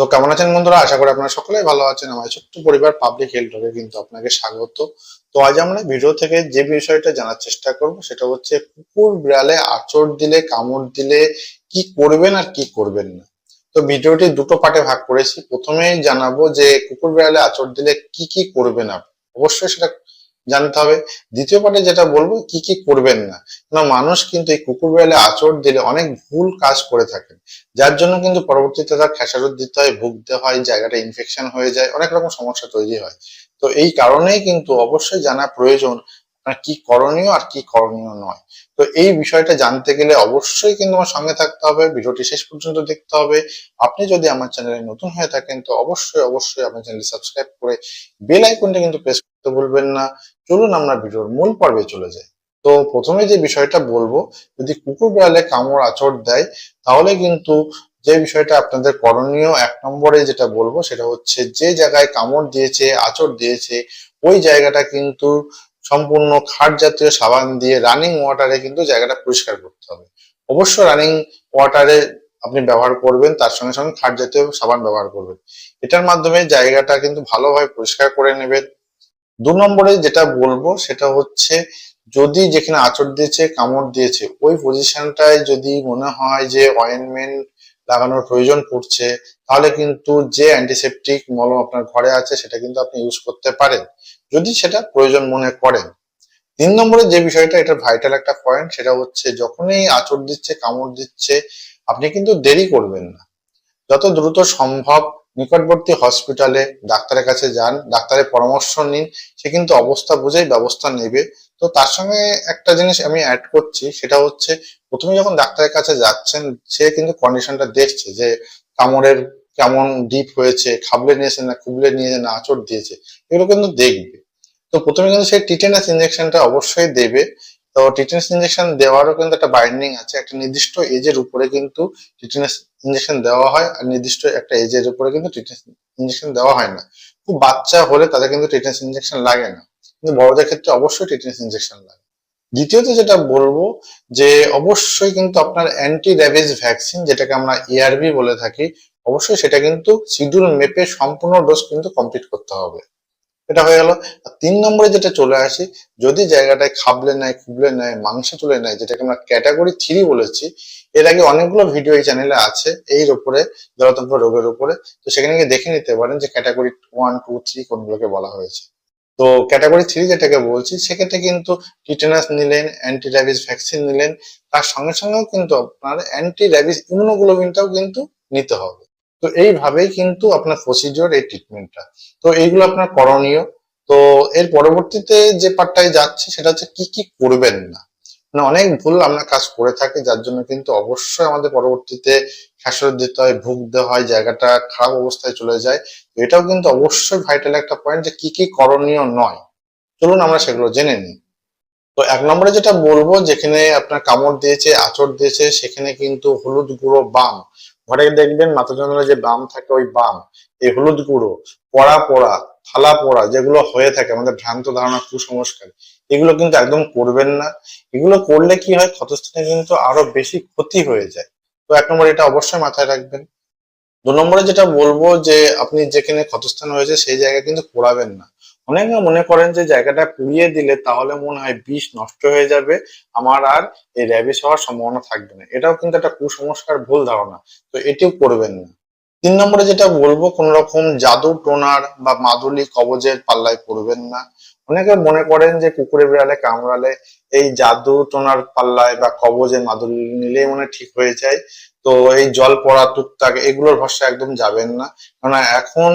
তো কেমন আছেন বন্ধুরা? আশা করি আপনারা সকলেই ভালো আছেন। আমার ছোট্ট পরিবার পাবলিক হেলথে কিন্তু আপনাকে স্বাগত। তো আজ আমরা ভিডিও থেকে যে বিষয়টা জানার চেষ্টা করব, সেটা হচ্ছে কুকুর বিড়ালে আচর দিলে, কামড় দিলে কি করবেন আর কি করবেন না। তো ভিডিওটি দুটো পার্টে ভাগ করেছি। প্রথমেই জানাব যে কুকুর বিড়ালে আচর দিলে কি কি করবেন আপনি? অবশ্যই সেটা জানতে হবে। দ্বিতীয় পার্টে যেটা বলব, কি কি করবেন না? না, মানুষ কিন্তু এই কুকুর বিড়ালে আচর দিলে অনেক ভুল কাজ করে থাকেন। যার জন্য কিন্তু পরবর্তীতে তার খেসারত দিতে হয় ভুগতে হয়, জায়গাটা ইনফেকশন হয়ে যায়, অনেক রকম সমস্যা তৈরি হয়। তো এই কারণেই কিন্তু অবশ্যই জানা প্রয়োজন আপনার কি করণীয় আর কি করণীয় নয়। তো এই বিষয়টা জানতে গেলে অবশ্যই কিন্তু আমার সঙ্গে থাকতে হবে, ভিডিওটি শেষ পর্যন্ত দেখতে হবে। আপনি যদি আমার চ্যানেলে নতুন হয়ে থাকেন, তো অবশ্যই অবশ্যই আমার চ্যানেল সাবস্ক্রাইব করে বেল আইকনটা কিন্তু প্রেস করতে ভুলবেন না। চলুন আমরা ভিডিওর মূল পর্বে চলে যাই। তো প্রথমে যে বিষয়টা বলব, যদি কুকুর বিড়ালে কামড় আচর দেয়, তাহলে কিন্তু যে বিষয়টা আপনাদের করণীয়, এক নম্বরে যেটা বলব, সেটা হচ্ছে যে জায়গায় কামড় দিয়েছে, আচর দিয়েছে, ওই জায়গাটা কিন্তু সম্পূর্ণ খাট জাতীয় সাবান দিয়ে রানিং ওয়াটারে কিন্তু জায়গাটা পরিষ্কার করতে হবে। অবশ্য রানিং ওয়াটারে আপনি ব্যবহার করবেন, তার সঙ্গে সঙ্গে খাট জাতীয় সাবান ব্যবহার করবেন। এটার মাধ্যমে জায়গাটা কিন্তু ভালোভাবে পরিষ্কার করে নেবেন। দু নম্বরে যেটা বলব, সেটা হচ্ছে যদি যেখানে আঁচড় দিয়েছে, কামড় দিয়েছে, ওই পজিশনটায় যদি মনে হয় যে অয়েনমেন্ট লাগানোর প্রয়োজন পড়ছে, তাহলে কিন্তু যে অ্যান্টিসেপটিক মলম আপনার ঘরে আছে, সেটা কিন্তু আপনি ইউজ করতে পারেন। যদি সেটা প্রয়োজন মনে করেন। তিন নম্বরে যে বিষয়টা, এটা ভাইটাল একটা পয়েন্ট সেটা হচ্ছে যখনই আঁচড় দিচ্ছে, কামড় দিচ্ছে, আপনি কিন্তু দেরি করবেন না। যত দ্রুত সম্ভব নিকটবর্তী হসপিটালে ডাক্তারের কাছে যান, ডাক্তারের পরামর্শ নিন, সে কিন্তু অবস্থা বুঝেই ব্যবস্থা নেবে। তো তার সঙ্গে একটা জিনিস আমি অ্যাড করছি, সেটা হচ্ছে প্রথমে যখন ডাক্তারের কাছে যাচ্ছেন, সে কিন্তু কন্ডিশনটা দেখছে যে কামড়ের কেমন ডিপ হয়েছে, খাবলে নিয়েছে না খুবলে নিয়েছে না, আচড় দিয়েছে। এগুলো কিন্তু দেখবে। তো প্রথমে কিন্তু সেই টিটেনাস ইঞ্জেকশনটা অবশ্যই দেবে। তো টিটেনাস ইঞ্জেকশন দেওয়ারও কিন্তু একটা বাইন্ডিং আছে। একটা নির্দিষ্ট এজের উপরে কিন্তু টিটেনাস ইঞ্জেকশন দেওয়া হয় আর নির্দিষ্ট একটা এজের উপরে কিন্তু টিটেনাস ইঞ্জেকশন দেওয়া হয় না। খুব বাচ্চা হলে তাদের কিন্তু টিটেনাস ইঞ্জেকশন লাগে না। কিন্তু বড়দের ক্ষেত্রে অবশ্যই টিটেনাস ইঞ্জেকশন লাগে। দ্বিতীয়ত যেটা বলব যে অবশ্যই কিন্তু আপনার অ্যান্টি র্যাবিজ ভ্যাকসিন যেটাকে আমরা এআরবি বলে থাকি, অবশ্যই সেটা কিন্তু শিডিউল মেপে সম্পূর্ণ ডোজ কিন্তু কমপ্লিট করতে হবে। এটা হয়ে গেল। আর তিন নম্বরে যেটা চলে আসি, যদি জায়গাটায় খাবলে নেয়, খুবলে নেয়, মাংস তুলে নেয়, যেটাকে আমরা ক্যাটাগরি থ্রি বলেছি, এর আগে অনেকগুলো ভিডিও এই চ্যানেলে আছে এর উপরে জলাতঙ্ক রোগের উপরে। তো সেখানে গিয়ে দেখে নিতে পারেন যে ক্যাটাগরি ওয়ান টু থ্রি কোনগুলোকে বলা হয়েছে। তো ক্যাটাগরি থ্রি যেটাকে বলছি, সেক্ষেত্রে কিন্তু টিটেনাস নিলেন অ্যান্টি র্যাবিস ভ্যাকসিন নিলেন, তার সঙ্গে সঙ্গেও কিন্তু আপনার অ্যান্টি র্যাবিস ইমিউনোগ্লোবিনটাও কিন্তু নিতে হবে। তো এইভাবেই কিন্তু আপনার প্রসিডিওর এই ট্রিটমেন্টটা তো এইগুলো আপনার করণীয়। তো এর পরবর্তীতে যে পার্টটায় যাচ্ছে, সেটা হচ্ছে কি কি করবেন না? মানে অনেক ভুল আমরা কাজ করে থাকি, যার জন্য কিন্তু অবশ্যই আমাদের পরবর্তীতে খেসারত দিতে হয় ভুগতে হয়, জায়গাটা খারাপ অবস্থায় চলে যায়। এটাও কিন্তু অবশ্যই ভাইটাল একটা পয়েন্ট যে কি কি করণীয় নয়। চলুন আমরা সেগুলো জেনে নিই। তো এক নম্বরে যেটা বলব, যেখানে আপনার কামড় দিয়েছে, আচড় দিয়েছে, সেখানে কিন্তু হলুদ গুঁড়ো বাম। ঘরে দেখবেন মাথা যন্ত্রণা যে বাম থাকে ওই বাম, এই হলুদ গুঁড়ো, পড়া পড়া, থালা পড়া যেগুলো হয়ে থাকে, আমাদের ভ্রান্ত ধারণা, কুসংস্কার, এগুলো কিন্তু একদম করবেন না। এগুলো করলে কি হয়, ক্ষতস্থানে কিন্তু আরও বেশি ক্ষতি হয়ে যায়। তো এক নম্বর এটা অবশ্যই মাথায় রাখবেন। দু নম্বরে যেটা বলব যে, আপনি যেখানে ক্ষতস্থান হয়েছে, সেই জায়গায় কিন্তু পোড়াবেন না। অনেকে মনে করেন যে জায়গাটা পুড়িয়ে দিলে তাহলে মনে হয় বিষ নষ্ট হয়ে যাবে। আমার আর এই র্যাবিস হওয়ার সম্ভাবনা থাকবে না। এটাও কিন্তু একটা কুসংস্কার, ভুল ধারণা। তো এটিও করবেন না। তিন নম্বরে যেটা বলব কোন রকম জাদু টোনার বা মাদুলি কবজের পাল্লায় পড়বেন না। অনেকে মনে করেন যে কুকুরে বিড়ালে কামড়ালে এই জাদু টোনার পাল্লায় বা কবজে মাদুলি নিলেই মনে ঠিক হয়ে যায়। তো এই জল পড়া টুকটাক এগুলোর ভরসা একদম যাবেন না। কারণ এখন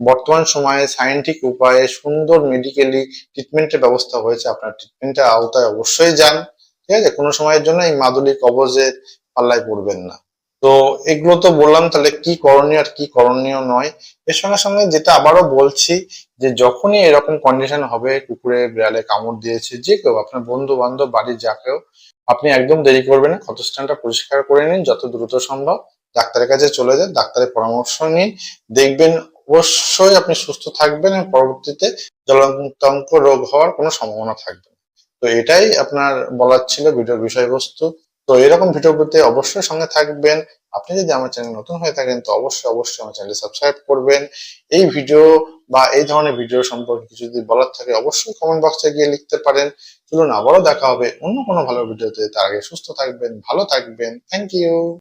বর্তমান সময়ে সায়েন্টিফিক উপায়ে সুন্দর মেডিকেলি ট্রিটমেন্টের ব্যবস্থা হয়েছে। আপনার ট্রিটমেন্টের আওতায় অবশ্যই যান। ঠিক আছে? কোনো সময়ের জন্য এই মাদুলি কবজের পাল্লায় পড়বেন না। তো এগুলো তো বললাম, তাহলে কি করণীয় আর কি করণীয় নয়? এর সঙ্গে সঙ্গে যেটা আবারও বলছি, যে যখনই এরকম কন্ডিশন হবে কুকুরে বিড়ালে কামড় দিয়েছে, যে কেউ, আপনার বন্ধু বান্ধব বাড়ির যা কেউ, আপনি একদম দেরি করবেন না। ক্ষতস্থানটা পরিষ্কার করে নিন, যত দ্রুত সম্ভব। ডাক্তারের কাছে চলে যান, ডাক্তারের পরামর্শ নিন, দেখবেন অবশ্যই আপনি সুস্থ থাকবেন এবং পরবর্তীতে জলাতঙ্ক রোগ হওয়ার কোনো সম্ভাবনা থাকবে তো এটাই আপনার বলার ছিল ভিডিওর বিষয়বস্তু। তো এরকম ভিডিও অবশ্যই সঙ্গে থাকবেন। আপনি যদি আমার চ্যানেল নতুন হয়ে থাকেন, তো অবশ্যই অবশ্যই আমার চ্যানেল সাবস্ক্রাইব করবেন। এই ভিডিও বা এই ধরনের ভিডিও সম্পর্কে কিছু যদি বলার থাকে, অবশ্যই কমেন্ট বক্সে গিয়ে লিখতে পারেন। চলুন আবারও দেখা হবে অন্য কোনো ভালো ভিডিওতে। তার আগে সুস্থ থাকবেন, ভালো থাকবেন। Thank you